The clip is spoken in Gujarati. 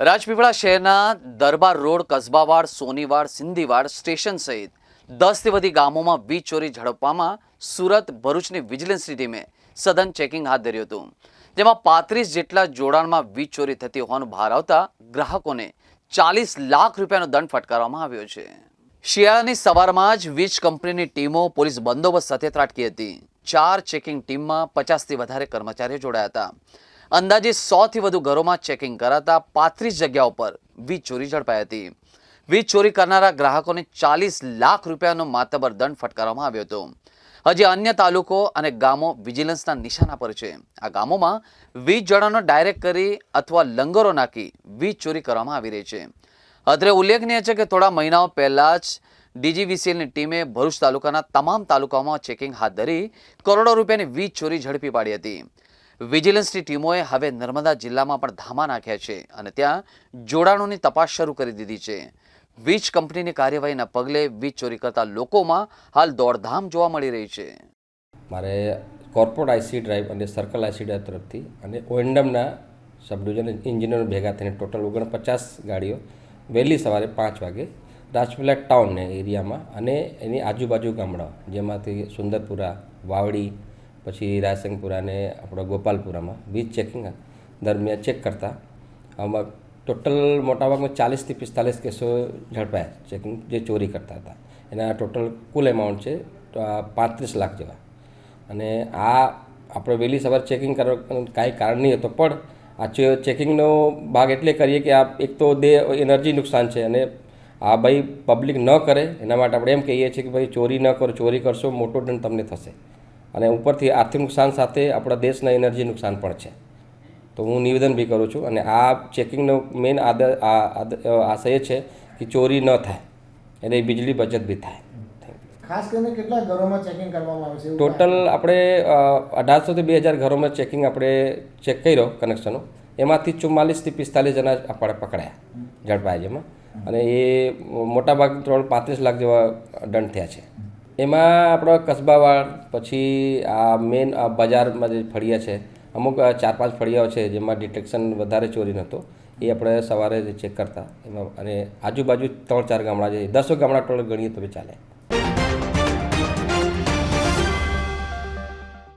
રાજપીપળા શહેરના દરબાર રોડ, કસબાવાડ, સોનીવાડ, સિંધીવાડ સ્ટેશન સહિત દસથી વધી ગામોમાં વીજ ચોરી ઝડપવામાં સુરત ભરૂચની વિજિલન્સની ટીમે સઘન ચેકિંગ હાથ ધર્યું હતું. જેમાં પાંત્રીસ જેટલા જોડાણમાં વીજ ચોરી થતી હોવાનું બહાર આવતા ગ્રાહકોને ચાલીસ લાખ રૂપિયાનો દંડ ફટકારવામાં આવ્યો છે. શિયાળાની સવારમાં જ વીજ કંપનીની ટીમો પોલીસ બંદોબસ્ત સાથે ત્રાટકી હતી. ચાર ચેકિંગ ટીમમાં પચાસથી વધારે કર્મચારીઓ જોડાયા હતા. અંદાજે સોથી વધુ ઘરોમાં ચેકિંગ કરાતા પાંત્રીસ જગ્યાઓ પર વીજ ચોરી ઝડપાઈ હતી. વીજ ચોરી કરનારા ગ્રાહકોને ચાલીસ લાખ રૂપિયાનો માતબર દંડ ફટકારવામાં આવ્યો હતો. હજી અન્ય તાલુકો અને ગામો વિજિલન્સના નિશાના પર છે. આ ગામોમાં વીજ જણાનો ડાયરેક્ટ કરી અથવા લંગરો નાખી વીજ ચોરી કરવામાં આવી રહી છે. અત્રે ઉલ્લેખનીય છે કે થોડા મહિનાઓ પહેલાં જ ડીજીવીસીએલની ટીમે ભરૂચ તાલુકાના તમામ તાલુકાઓમાં ચેકિંગ હાથ ધરી કરોડો રૂપિયાની વીજ ચોરી ઝડપી પાડી હતી. વિજિલન્સની ટીમોએ હવે નર્મદા જિલ્લામાં પણ ધામા નાખ્યા છે અને ત્યાં જોડાણોની તપાસ શરૂ કરી દીધી છે. વીજ કંપનીની કાર્યવાહીના પગલે વીજ ચોરી કરતા લોકોમાં હાલ દોડધામ જોવા મળી રહી છે. મારે કોર્પોરેટ આઈસી ડ્રાઈવ અને સર્કલ આઈસી ડ્રાઈવ તરફથી અને ઓએન્ડમના સબ ડિવિઝન ભેગા થઈને ટોટલ ઓગણપચાસ ગાડીઓ વહેલી સવારે પાંચ વાગે રાજપીલા ટાઉનને એરિયામાં અને એની આજુબાજુ ગામડાઓ, જેમાંથી સુંદરપુરા, વાવડી પછી રાયસંગપુરાને આપણા ગોપાલપુરામાં વીજ ચેકિંગ દરમિયાન ચેક કરતા. આમાં ટોટલ મોટાભાગમાં ચાલીસથી પિસ્તાલીસ કેસો ઝડપાયા ચેકિંગ જે ચોરી કરતા હતા. એના ટોટલ કુલ એમાઉન્ટ છે પાંત્રીસ લાખ જેવા. અને આ આપણે વહેલી સવાર ચેકિંગ કરવા કાંઈ કારણ નહીં હતું પણ આ ચેકિંગનો ભાગ એટલે કરીએ કે આ એક તો દે એનર્જી નુકસાન છે અને આ ભાઈ પબ્લિક ન કરે, એના માટે આપણે એમ કહીએ છીએ કે ભાઈ ચોરી ન કરો, ચોરી કરશો, મોટો દંડ તમને થશે. અને ઉપરથી આર્થિક નુકસાન સાથે આપણા દેશના એનર્જી નુકસાન પણ છે. તો હું નિવેદન બી કરું છું અને આ ચેકિંગનો મેઇન આદ આદ- આશય છે કે ચોરી ન થાય અને વીજળી બચત બી થાય. ખાસ કરીને કેટલા ઘરોમાં ચેકિંગ કરવામાં આવે છે ટોટલ આપણે અઢારસોથી બે હજાર ઘરોમાં ચેકિંગ આપણે ચેક કર્યો કનેક્શનો. એમાંથી ચુમ્માલીસથી પિસ્તાલીસ જણા આપણે પકડાયા ઝડપાયા જેમાં. અને એ મોટાભાગ ત્રણ પાંત્રીસ લાખ જેવા દંડ થયા છે. એમાં આપણો કસબાવાડ, પછી આ મેન આ બજારમાં જે ફળિયા છે, અમુક ચાર પાંચ ફળિયાઓ છે જેમાં ડિટેક્શન વધારે ચોરી નહોતો, એ આપણે સવારે ચેક કરતા. એમાં અને આજુબાજુ ત્રણ ચાર ગામડા જે, દસો ગામડા ટોટલ ગણીએ તો બી ચાલે.